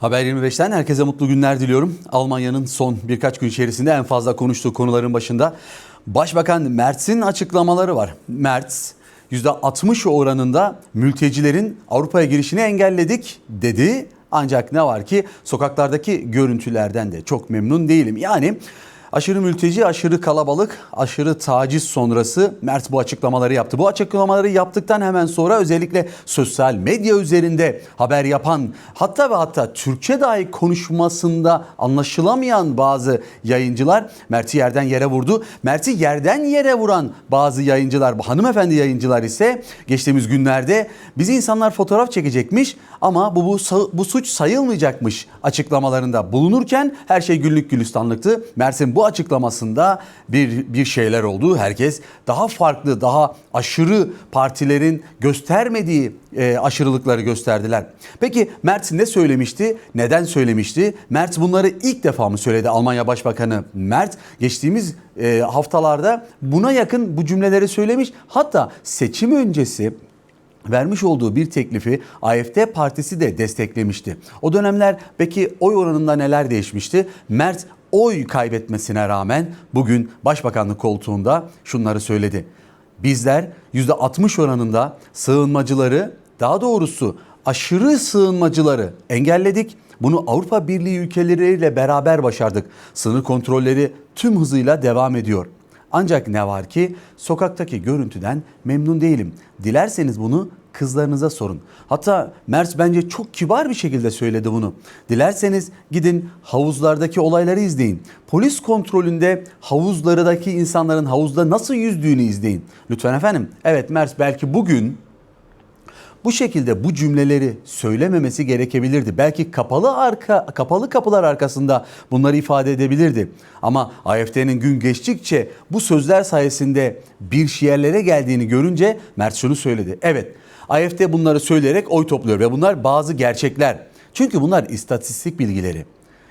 Haber 25'ten herkese mutlu günler diliyorum. Almanya'nın son birkaç gün içerisinde en fazla konuştuğu konuların başında Başbakan Mertz'in açıklamaları var. Merz %60 oranında mültecilerin Avrupa'ya girişini engelledik dedi. Ancak ne var ki sokaklardaki görüntülerden de çok memnun değilim. Yani Aşırı mülteci, aşırı kalabalık, aşırı taciz sonrası Mert bu açıklamaları yaptı. Bu açıklamaları yaptıktan hemen sonra özellikle sosyal medya üzerinde haber yapan hatta ve hatta Türkçe dahi konuşmasında anlaşılamayan bazı yayıncılar Mert'i yerden yere vurdu. Mert'i yerden yere vuran bazı yayıncılar, hanımefendi yayıncılar ise geçtiğimiz günlerde bizi insanlar fotoğraf çekecekmiş ama bu, bu, bu suç sayılmayacakmış açıklamalarında bulunurken her şey güllük gülistanlıktı. Mert'in bu açıklamasında bir, bir şeyler oldu. Herkes daha farklı, daha aşırı partilerin göstermediği e, aşırılıkları gösterdiler. Peki Mert ne söylemişti? Neden söylemişti? Mert bunları ilk defa mı söyledi Almanya Başbakanı Mert? Geçtiğimiz e, haftalarda buna yakın bu cümleleri söylemiş. Hatta seçim öncesi vermiş olduğu bir teklifi AFD partisi de desteklemişti. O dönemler peki oy oranında neler değişmişti? Mert oy kaybetmesine rağmen bugün başbakanlık koltuğunda şunları söyledi. Bizler %60 oranında sığınmacıları daha doğrusu aşırı sığınmacıları engelledik. Bunu Avrupa Birliği ülkeleriyle beraber başardık. Sınır kontrolleri tüm hızıyla devam ediyor. Ancak ne var ki sokaktaki görüntüden memnun değilim. Dilerseniz bunu kızlarınıza sorun. Hatta Mert bence çok kibar bir şekilde söyledi bunu. Dilerseniz gidin havuzlardaki olayları izleyin. Polis kontrolünde havuzlardaki insanların havuzda nasıl yüzdüğünü izleyin. Lütfen efendim. Evet Mert belki bugün bu şekilde bu cümleleri söylememesi gerekebilirdi. Belki kapalı arka kapalı kapılar arkasında bunları ifade edebilirdi. Ama AFD'nin gün geçtikçe bu sözler sayesinde bir yerlere geldiğini görünce Mert şunu söyledi. Evet, AFD bunları söyleyerek oy topluyor ve bunlar bazı gerçekler. Çünkü bunlar istatistik bilgileri.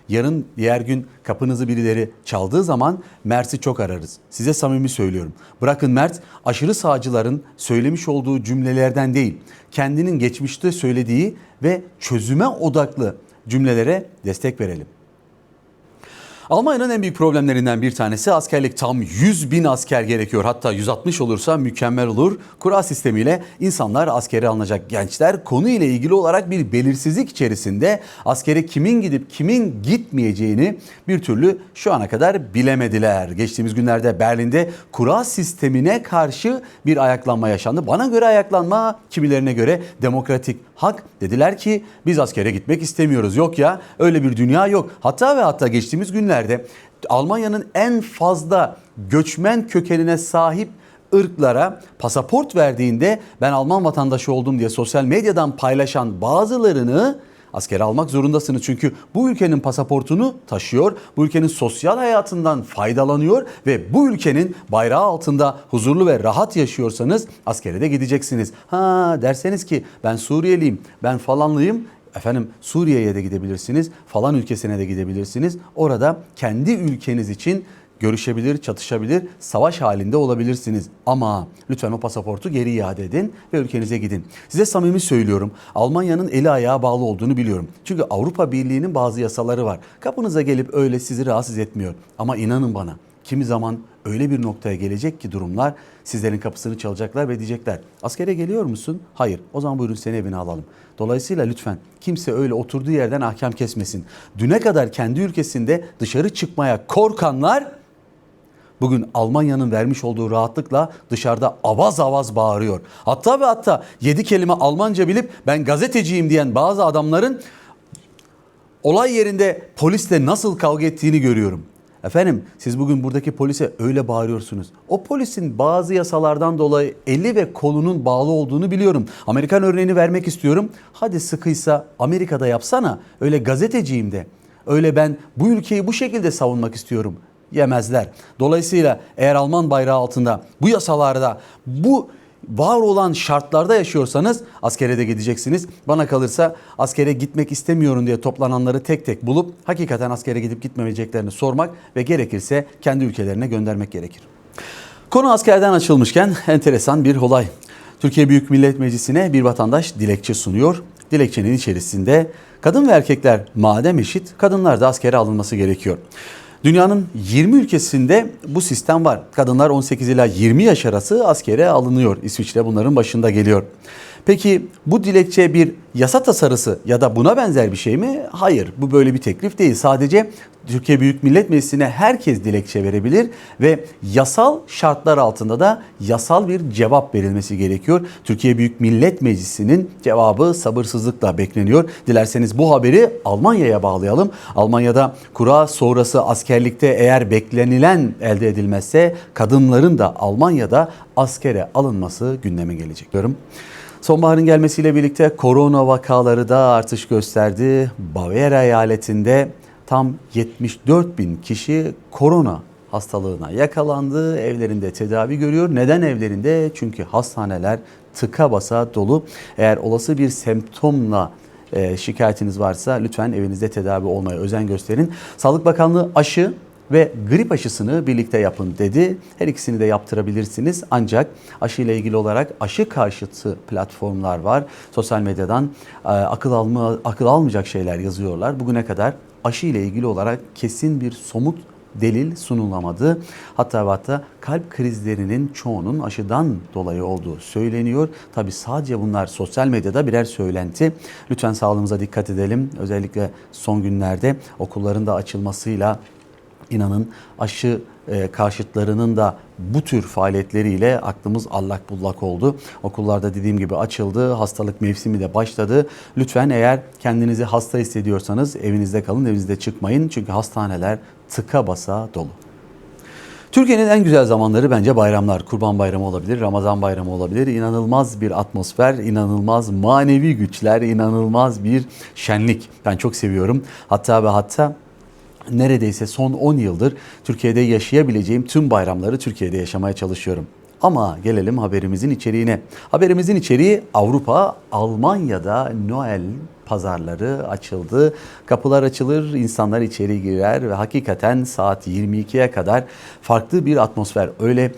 Yarın diğer gün kapınızı birileri çaldığı zaman Mert'i çok ararız. Size samimi söylüyorum. Bırakın Mert aşırı sağcıların söylemiş olduğu cümlelerden değil, kendinin geçmişte söylediği ve çözüme odaklı cümlelere destek verelim. Almanya'nın en büyük problemlerinden bir tanesi askerlik. Tam 100 bin asker gerekiyor. Hatta 160 olursa mükemmel olur. Kura sistemiyle insanlar askere alınacak. Gençler konu ile ilgili olarak bir belirsizlik içerisinde askere kimin gidip kimin gitmeyeceğini bir türlü şu ana kadar bilemediler. Geçtiğimiz günlerde Berlin'de kura sistemine karşı bir ayaklanma yaşandı. Bana göre ayaklanma kimilerine göre demokratik hak. Dediler ki biz askere gitmek istemiyoruz. Yok ya öyle bir dünya yok. Hatta ve hatta geçtiğimiz günlerde Almanya'nın en fazla göçmen kökenine sahip ırklara pasaport verdiğinde ben Alman vatandaşı oldum diye sosyal medyadan paylaşan bazılarını askere almak zorundasınız. Çünkü bu ülkenin pasaportunu taşıyor, bu ülkenin sosyal hayatından faydalanıyor ve bu ülkenin bayrağı altında huzurlu ve rahat yaşıyorsanız askere de gideceksiniz. Ha derseniz ki ben Suriyeliyim, ben falanlıyım, Efendim Suriye'ye de gidebilirsiniz, falan ülkesine de gidebilirsiniz. Orada kendi ülkeniz için görüşebilir, çatışabilir, savaş halinde olabilirsiniz. Ama lütfen o pasaportu geri iade edin ve ülkenize gidin. Size samimi söylüyorum. Almanya'nın eli ayağı bağlı olduğunu biliyorum. Çünkü Avrupa Birliği'nin bazı yasaları var. Kapınıza gelip öyle sizi rahatsız etmiyor. Ama inanın bana kimi zaman öyle bir noktaya gelecek ki durumlar sizlerin kapısını çalacaklar ve diyecekler askere geliyor musun? Hayır. O zaman buyurun seni evine alalım. Dolayısıyla lütfen kimse öyle oturduğu yerden ahkam kesmesin. Düne kadar kendi ülkesinde dışarı çıkmaya korkanlar bugün Almanya'nın vermiş olduğu rahatlıkla dışarıda avaz avaz bağırıyor. Hatta ve hatta yedi kelime Almanca bilip ben gazeteciyim diyen bazı adamların olay yerinde polisle nasıl kavga ettiğini görüyorum. Efendim siz bugün buradaki polise öyle bağırıyorsunuz. O polisin bazı yasalardan dolayı eli ve kolunun bağlı olduğunu biliyorum. Amerikan örneğini vermek istiyorum. Hadi sıkıysa Amerika'da yapsana. Öyle gazeteciyim de. Öyle ben bu ülkeyi bu şekilde savunmak istiyorum. Yemezler. Dolayısıyla eğer Alman bayrağı altında bu yasalarda bu var olan şartlarda yaşıyorsanız askere de gideceksiniz. Bana kalırsa askere gitmek istemiyorum diye toplananları tek tek bulup hakikaten askere gidip gitmeyeceklerini sormak ve gerekirse kendi ülkelerine göndermek gerekir. Konu askerden açılmışken enteresan bir olay. Türkiye Büyük Millet Meclisi'ne bir vatandaş dilekçe sunuyor. dilekçenin içerisinde kadın ve erkekler madem eşit kadınlar da askere alınması gerekiyor. Dünyanın 20 ülkesinde bu sistem var. Kadınlar 18 ila 20 yaş arası askere alınıyor. İsviçre bunların başında geliyor. Peki bu dilekçe bir yasa tasarısı ya da buna benzer bir şey mi? Hayır bu böyle bir teklif değil. Sadece Türkiye Büyük Millet Meclisi'ne herkes dilekçe verebilir ve yasal şartlar altında da yasal bir cevap verilmesi gerekiyor. Türkiye Büyük Millet Meclisi'nin cevabı sabırsızlıkla bekleniyor. Dilerseniz bu haberi Almanya'ya bağlayalım. Almanya'da kura sonrası askerlikte eğer beklenilen elde edilmezse kadınların da Almanya'da askere alınması gündeme gelecek diyorum. Sonbaharın gelmesiyle birlikte korona vakaları da artış gösterdi. Bavyera eyaletinde tam 74 bin kişi korona hastalığına yakalandı. Evlerinde tedavi görüyor. Neden evlerinde? Çünkü hastaneler tıka basa dolu. Eğer olası bir semptomla e, şikayetiniz varsa lütfen evinizde tedavi olmaya özen gösterin. Sağlık Bakanlığı aşı ve grip aşısını birlikte yapın dedi. Her ikisini de yaptırabilirsiniz. Ancak aşı ile ilgili olarak aşı karşıtı platformlar var. Sosyal medyadan e, akıl alma akıl almayacak şeyler yazıyorlar. Bugüne kadar aşı ile ilgili olarak kesin bir somut delil sunulamadı. Hatta hatta kalp krizlerinin çoğunun aşıdan dolayı olduğu söyleniyor. Tabi sadece bunlar sosyal medyada birer söylenti. Lütfen sağlığımıza dikkat edelim. Özellikle son günlerde okulların da açılmasıyla İnanın aşı e, karşıtlarının da bu tür faaliyetleriyle aklımız allak bullak oldu. Okullarda dediğim gibi açıldı, hastalık mevsimi de başladı. Lütfen eğer kendinizi hasta hissediyorsanız evinizde kalın, evinizde çıkmayın. Çünkü hastaneler tıka basa dolu. Türkiye'nin en güzel zamanları bence bayramlar. Kurban Bayramı olabilir, Ramazan Bayramı olabilir. İnanılmaz bir atmosfer, inanılmaz manevi güçler, inanılmaz bir şenlik. Ben çok seviyorum. Hatta ve hatta neredeyse son 10 yıldır Türkiye'de yaşayabileceğim tüm bayramları Türkiye'de yaşamaya çalışıyorum. Ama gelelim haberimizin içeriğine. Haberimizin içeriği Avrupa, Almanya'da Noel pazarları açıldı. Kapılar açılır, insanlar içeri girer ve hakikaten saat 22'ye kadar farklı bir atmosfer. Öyle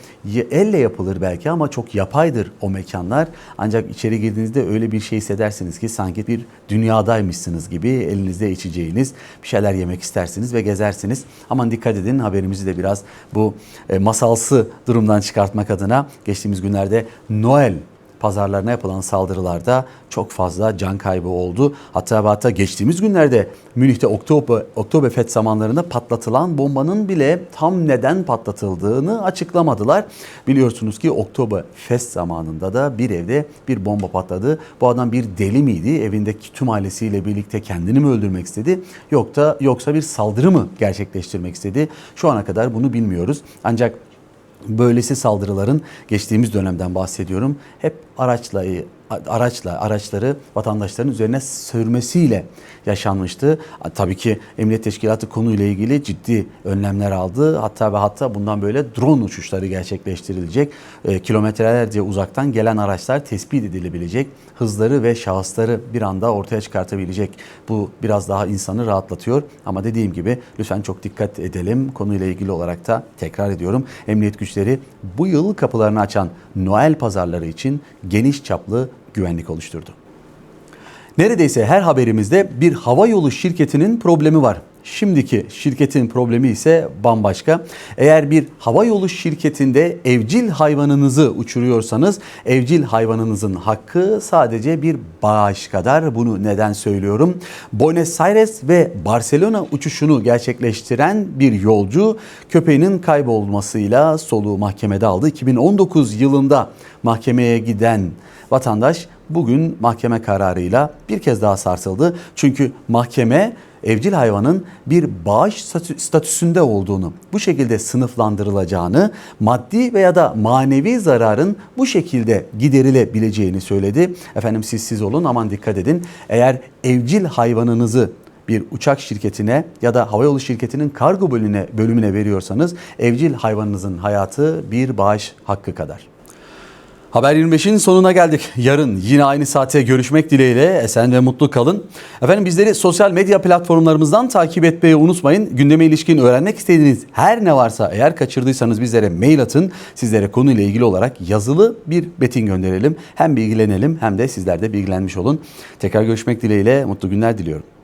elle yapılır belki ama çok yapaydır o mekanlar. Ancak içeri girdiğinizde öyle bir şey hissedersiniz ki sanki bir dünyadaymışsınız gibi elinizde içeceğiniz bir şeyler yemek istersiniz ve gezersiniz. Aman dikkat edin haberimizi de biraz bu e, masalsı durumdan çıkartmak adına geçtiğimiz günlerde Noel pazarlarına yapılan saldırılarda çok fazla can kaybı oldu. Hatta hatta geçtiğimiz günlerde Münih'te Oktober, Oktoberfest zamanlarında patlatılan bombanın bile tam neden patlatıldığını açıklamadılar. Biliyorsunuz ki Oktoberfest zamanında da bir evde bir bomba patladı. Bu adam bir deli miydi? Evindeki tüm ailesiyle birlikte kendini mi öldürmek istedi? Yoksa, yoksa bir saldırı mı gerçekleştirmek istedi? Şu ana kadar bunu bilmiyoruz. Ancak böylesi saldırıların geçtiğimiz dönemden bahsediyorum. Hep araçla araçla araçları vatandaşların üzerine sürmesiyle yaşanmıştı. Tabii ki Emniyet Teşkilatı konuyla ilgili ciddi önlemler aldı. Hatta ve hatta bundan böyle drone uçuşları gerçekleştirilecek. E, kilometrelerce uzaktan gelen araçlar tespit edilebilecek. Hızları ve şahısları bir anda ortaya çıkartabilecek. Bu biraz daha insanı rahatlatıyor. Ama dediğim gibi lütfen çok dikkat edelim. Konuyla ilgili olarak da tekrar ediyorum. Emniyet güçleri bu yıl kapılarını açan Noel pazarları için geniş çaplı güvenlik oluşturdu. Neredeyse her haberimizde bir hava yolu şirketinin problemi var. Şimdiki şirketin problemi ise bambaşka. Eğer bir hava yolu şirketinde evcil hayvanınızı uçuruyorsanız evcil hayvanınızın hakkı sadece bir bağış kadar. Bunu neden söylüyorum? Buenos Aires ve Barcelona uçuşunu gerçekleştiren bir yolcu köpeğinin kaybolmasıyla soluğu mahkemede aldı. 2019 yılında mahkemeye giden vatandaş bugün mahkeme kararıyla bir kez daha sarsıldı. Çünkü mahkeme evcil hayvanın bir bağış statüsünde olduğunu, bu şekilde sınıflandırılacağını, maddi veya da manevi zararın bu şekilde giderilebileceğini söyledi. Efendim siz siz olun aman dikkat edin. Eğer evcil hayvanınızı bir uçak şirketine ya da havayolu şirketinin kargo bölümüne, bölümüne veriyorsanız evcil hayvanınızın hayatı bir bağış hakkı kadar. Haber 25'in sonuna geldik. Yarın yine aynı saate görüşmek dileğiyle esen ve mutlu kalın. Efendim bizleri sosyal medya platformlarımızdan takip etmeyi unutmayın. Gündeme ilişkin öğrenmek istediğiniz her ne varsa eğer kaçırdıysanız bizlere mail atın. Sizlere konuyla ilgili olarak yazılı bir betin gönderelim. Hem bilgilenelim hem de sizler de bilgilenmiş olun. Tekrar görüşmek dileğiyle mutlu günler diliyorum.